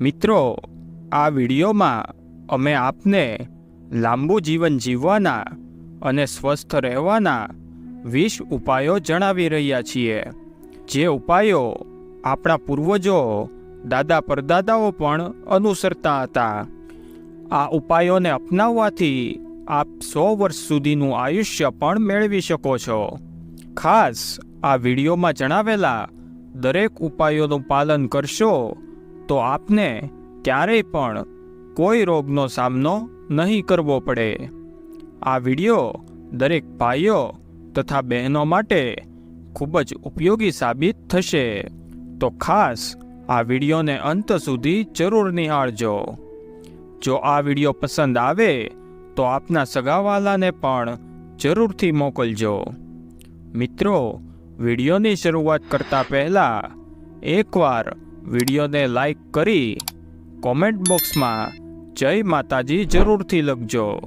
મિત્રો, આ વિડીયોમાં અમે આપને લાંબુ જીવન જીવવાના અને સ્વસ્થ રહેવાના વીસ ઉપાયો જણાવી રહ્યા છીએ. જે ઉપાયો આપણા પૂર્વજો, દાદા પરદાદાઓ પણ અનુસરતા હતા. આ ઉપાયોને અપનાવવાથી આપ સો વર્ષ સુધીનું આયુષ્ય પણ મેળવી શકો છો. ખાસ આ વિડીયોમાં જણાવેલા દરેક ઉપાયોનું પાલન કરશો તો આપને ક્યારેય પણ કોઈ રોગનો સામનો નહીં કરવો પડે. આ વીડિયો દરેક ભાઈઓ તથા બહેનો માટે ખૂબ જ ઉપયોગી સાબિત થશે. તો ખાસ આ વિડીયોને અંત સુધી જરૂર નિહાળજો. જો આ વીડિયો પસંદ આવે તો આપના સગાવાલાને પણ જરૂરથી મોકલજો. મિત્રો, વિડીયોની શરૂઆત કરતા પહેલાં એકવાર વિડીયોને લાઈક કરી કોમેન્ટ બોક્સમાં જય માતાજી જરૂરથી લખજો.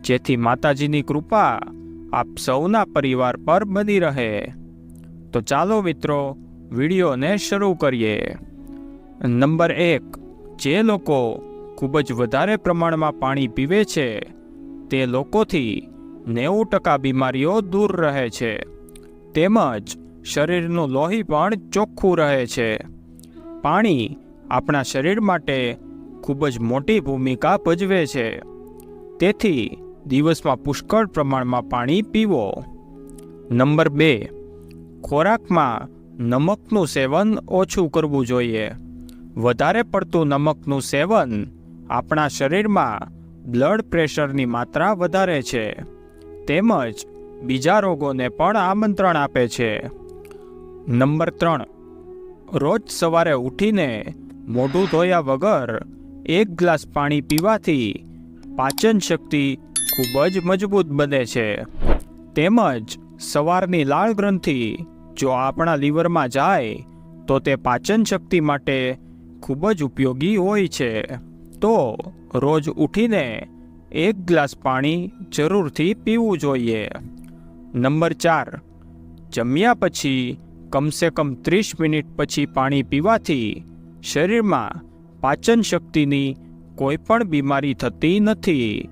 જેથી માતાજીની કૃપા આપ સૌના પરિવાર પર બની રહે. તો ચાલો મિત્રો, વિડીયોને શરૂ કરીએ. નંબર એક, જે લોકો ખૂબ જ વધારે પ્રમાણમાં પાણી પીવે છે, તે લોકોથી નેવું ટકા બીમારીઓ દૂર રહે છે. તેમજ શરીરનું લોહી પણ ચોખ્ખું રહે છે. પાણી આપણા શરીર માટે ખૂબ જ મોટી ભૂમિકા ભજવે છે. તેથી દિવસમાં પુષ્કળ પ્રમાણમાં પાણી પીવો. નંબર બે, ખોરાકમાં નમકનું સેવન ઓછું કરવું જોઈએ. વધારે પડતું નમકનું સેવન આપણા શરીરમાં બ્લડ પ્રેશરની માત્રા વધારે છે. તેમજ બીજા રોગોને પણ આમંત્રણ આપે છે. નંબર ત્રણ રોજ સવારે ઉઠીને મોઢું ધોયા વગર એક ગ્લાસ પાણી પીવાથી પાચન શક્તિ ખૂબ જ મજબૂત બને છે. તેમજ સવારની લાળ ગ્રંથિ જો આપણા લીવરમાં જાય, તો તે પાચન શક્તિ માટે ખૂબ જ ઉપયોગી હોય છે. તો રોજ ઉઠીને એક ગ્લાસ પાણી જરૂરથી પીવું જોઈએ. નંબર ચાર. જમ્યા પછી કમસે કમ ત્રીસ મિનિટ પછી પાણી પીવાથી શરીરમાં પાચન શક્તિની કોઈ પણ બીમારી થતી નથી.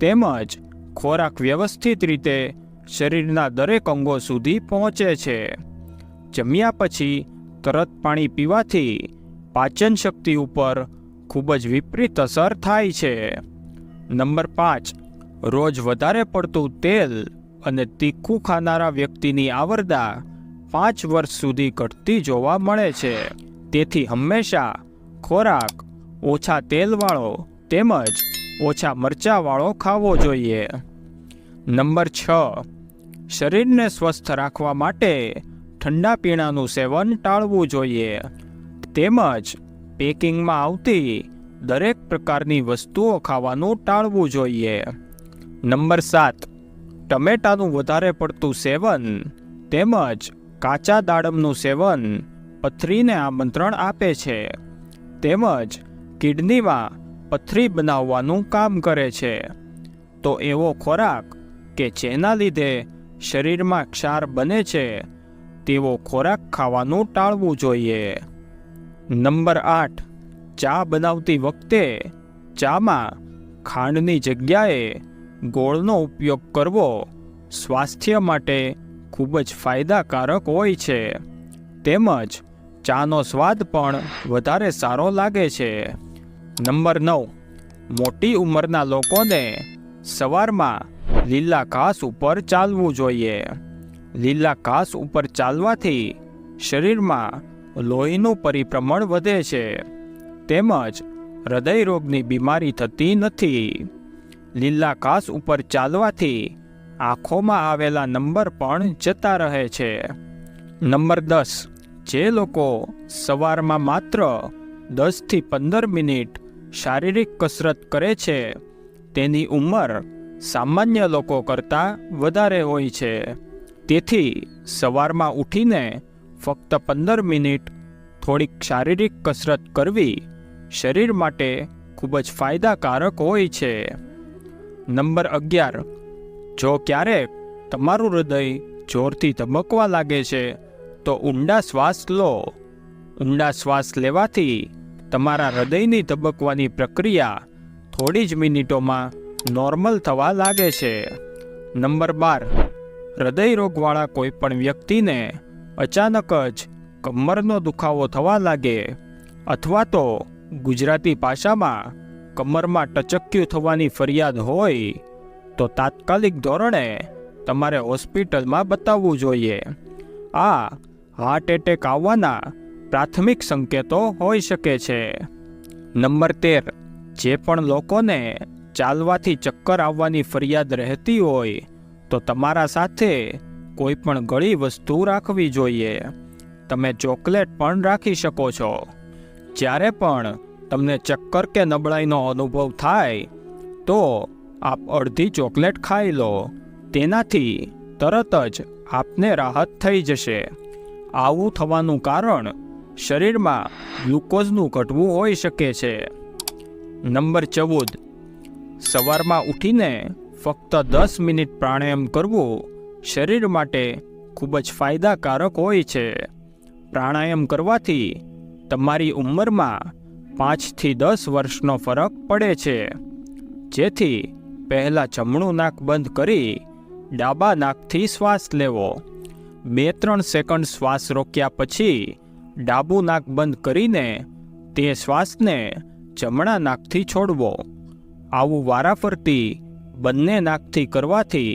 તેમજ ખોરાક વ્યવસ્થિત રીતે શરીરના દરેક અંગો સુધી પહોંચે છે. જમ્યા પછી તરત પાણી પીવાથી પાચન શક્તિ ઉપર ખૂબ જ વિપરીત અસર થાય છે. નંબર પાંચ, રોજ વધારે પડતું તેલ અને તીખું ખાનારા વ્યક્તિની આવરદા પાંચ વર્ષ સુધી ઘટતી જોવા મળે છે. તેથી હંમેશા ખોરાક, ઓછા તેલવાળો તેમજ ઓછા મરચાવાળો ખાવો જોઈએ. નંબર છ. શરીરને સ્વસ્થ રાખવા માટે ઠંડા પીણાનું સેવન ટાળવું જોઈએ. તેમજ પેકિંગમાં આવતી દરેક પ્રકારની વસ્તુઓ ખાવાનું ટાળવું જોઈએ. નંબર સાત. ટમેટાનું વધારે પડતું સેવન તેમજ કાચા દાડમનું સેવન પથરીને આમંત્રણ આપે છે, તેમજ કિડનીમાં પથરી બનાવવાનું કામ કરે છે. તો એવો ખોરાક કે જેના લીધે શરીરમાં ક્ષાર બને છે, તેવો ખોરાક ખાવાનું ટાળવું જોઈએ. નંબર આઠ, ચા બનાવતી વખતે ચામાં ખાંડની જગ્યાએ ગોળનો ઉપયોગ કરવો સ્વાસ્થ્ય માટે ખૂબ જ ફાયદાકારક હોય છે. તેમજ, ચાનો સ્વાદ પણ વધારે સારો લાગે છે. નંબર નવ, મોટી ઉંમરના લોકોને સવારમાં લીલા ઘાસ ઉપર ચાલવું જોઈએ. લીલા ઘાસ ઉપર ચાલવાથી શરીરમાં લોહીનું પરિભ્રમણ વધે છે. તેમજ, હૃદયરોગની બીમારી થતી નથી. લીલા ઘાસ ઉપર ચાલવાથી આંખોમાં આવેલા નંબર પણ જતા રહે છે. નંબર દસ. જે લોકો સવારમાં માત્ર દસથી પંદર મિનિટ શારીરિક કસરત કરે છે, તેની ઉંમર સામાન્ય લોકો કરતાં વધારે હોય છે. તેથી સવારમાં ઉઠીને ફક્ત પંદર મિનિટ થોડીક શારીરિક કસરત કરવી શરીર માટે ખૂબ જ ફાયદાકારક હોય છે. નંબર અગિયાર. જો ક્યારેક તમારું હૃદય જોરથી ધબકવા લાગે છે, તો ઊંડા શ્વાસ લો. ઊંડા શ્વાસ લેવાથી તમારા હૃદયની ધબકવાની પ્રક્રિયા થોડી જ મિનિટોમાં નોર્મલ થવા લાગે છે. નંબર બાર, હૃદય રોગવાળા કોઈ પણ વ્યક્તિને અચાનક જ કમરનો દુખાવો થવા લાગે અથવા તો ગુજરાતી ભાષામાં કમરમાં ટચક્યું થવાની ફરિયાદ હોય તો તાત્કાલિક ધોરણે તમારે હોસ્પિટલમાં બતાવવું જોઈએ. આ હાર્ટ એટેક આવવાના પ્રાથમિક સંકેતો હોઈ શકે છે. નંબર તેર, જે પણ લોકોને ચાલવાથી ચક્કર આવવાની ફરિયાદ રહેતી હોય, તો તમારા સાથે કોઈ પણ ગળી વસ્તુ રાખવી જોઈએ. તમે ચોકલેટ પણ રાખી શકો છો. જ્યારે પણ તમને ચક્કર કે નબળાઈનો અનુભવ થાય, તો આપ અડધી ચોકલેટ ખાઈ લો. તેનાથી તરત જ આપને રાહત થઈ જશે. આવું થવાનું કારણ શરીરમાં ગ્લુકોઝનું ઘટવું હોઈ શકે છે. નંબર ચૌદ. સવારમાં ઉઠીને ફક્ત દસ મિનિટ પ્રાણાયામ કરવું શરીર માટે ખૂબ જ ફાયદાકારક હોય છે. પ્રાણાયામ કરવાથી તમારી ઉંમરમાં પાંચથી દસ વર્ષનો ફરક પડે છે. જેથી પહેલાં જમણું નાક બંધ કરી ડાબા નાકથી શ્વાસ લેવો. બે ત્રણ સેકન્ડ શ્વાસ રોક્યા પછી ડાબું નાક બંધ કરીને તે શ્વાસને જમણા નાકથી છોડવો. આવું વારાફરતી બંને નાકથી કરવાથી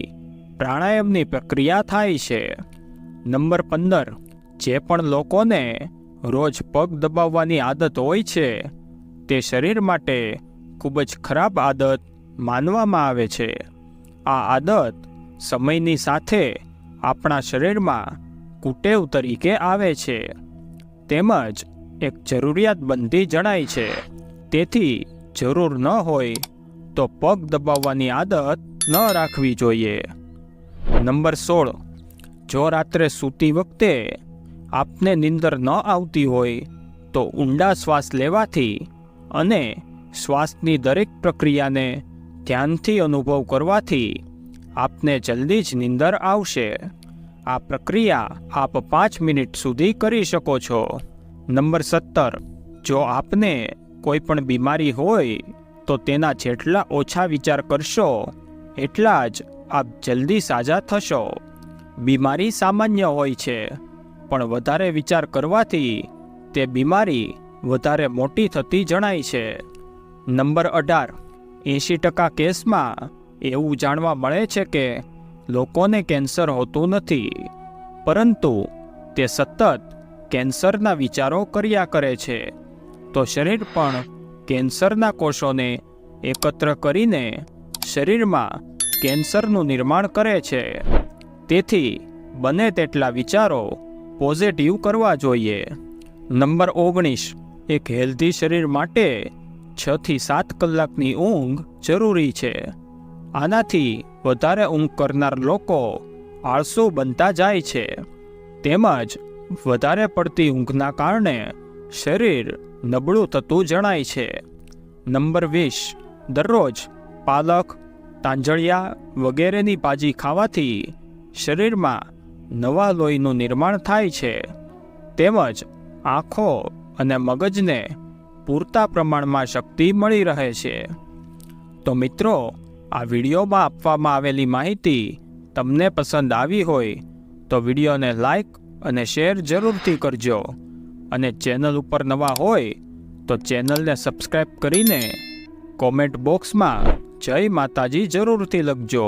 પ્રાણાયામની પ્રક્રિયા થાય છે. નંબર પંદર, જે પણ લોકોને રોજ પગ દબાવવાની આદત હોય છે, તે શરીર માટે ખૂબ જ ખરાબ આદત માનવામાં આવે છે. આ આદત સમયની સાથે આપણા શરીરમાં કુટેવ તરીકે આવે છે. તેમજ એક જરૂરિયાત બંધી જણાય છે. તેથી જરૂર ન હોય તો પગ દબાવવાની આદત ન રાખવી જોઈએ. નંબર સોળ. જો રાત્રે સૂતી વખતે આપને નિંદર ન આવતી હોય તો ઊંડા શ્વાસ લેવાથી અને શ્વાસની દરેક પ્રક્રિયાને ધ્યાનથી અનુભવ કરવાથી આપને જલ્દી જ નિંદર આવશે. આ પ્રક્રિયા આપ પાંચ મિનિટ સુધી કરી શકો છો. નંબર સત્તર. જો આપને કોઈ પણ બીમારી હોય, તો તેના જેટલા ઓછા વિચાર કરશો, એટલા જ આપ જલ્દી સાજા થશો. બીમારી સામાન્ય હોય છે, પણ વધારે વિચાર કરવાથી તે બીમારી વધારે મોટી થતી જણાય છે. નંબર અઢાર. એંશી ટકા કેસમાં એવું જાણવા મળે છે કે લોકોને કેન્સર હોતું નથી. પરંતુ તે સતત કેન્સરના વિચારો કર્યા કરે છે. તો શરીર પણ કેન્સરના કોષોને એકત્ર કરીને શરીરમાં કેન્સરનું નિર્માણ કરે છે. તેથી બને તેટલા વિચારો પોઝિટિવ કરવા જોઈએ. નંબર ઓગણીસ. એક હેલ્ધી શરીર માટે છથી સાત કલાકની ઊંઘ જરૂરી છે. આનાથી વધારે ઊંઘ કરનાર લોકો આળસુ બનતા જાય છે. તેમજ વધારે પડતી ઊંઘના કારણે શરીર નબળું થતું જણાય છે. નંબર વીસ. દરરોજ પાલક, તાંજળિયા વગેરેની ભાજી ખાવાથી શરીરમાં નવા લોહીનું નિર્માણ થાય છે. તેમજ આંખો અને મગજને પૂરતા પ્રમાણમાં શક્તિ મળી રહે છે. તો મિત્રો, આ વિડીયોમાં આપવામાં આવેલી માહિતી તમને પસંદ આવી હોય તો વિડીયોને લાઈક અને શેર જરૂરથી કરજો. અને ચેનલ ઉપર નવા હોય તો ચેનલને સબસ્ક્રાઈબ કરીને કોમેન્ટ બોક્સમાં જય માતાજી જરૂરથી લખજો.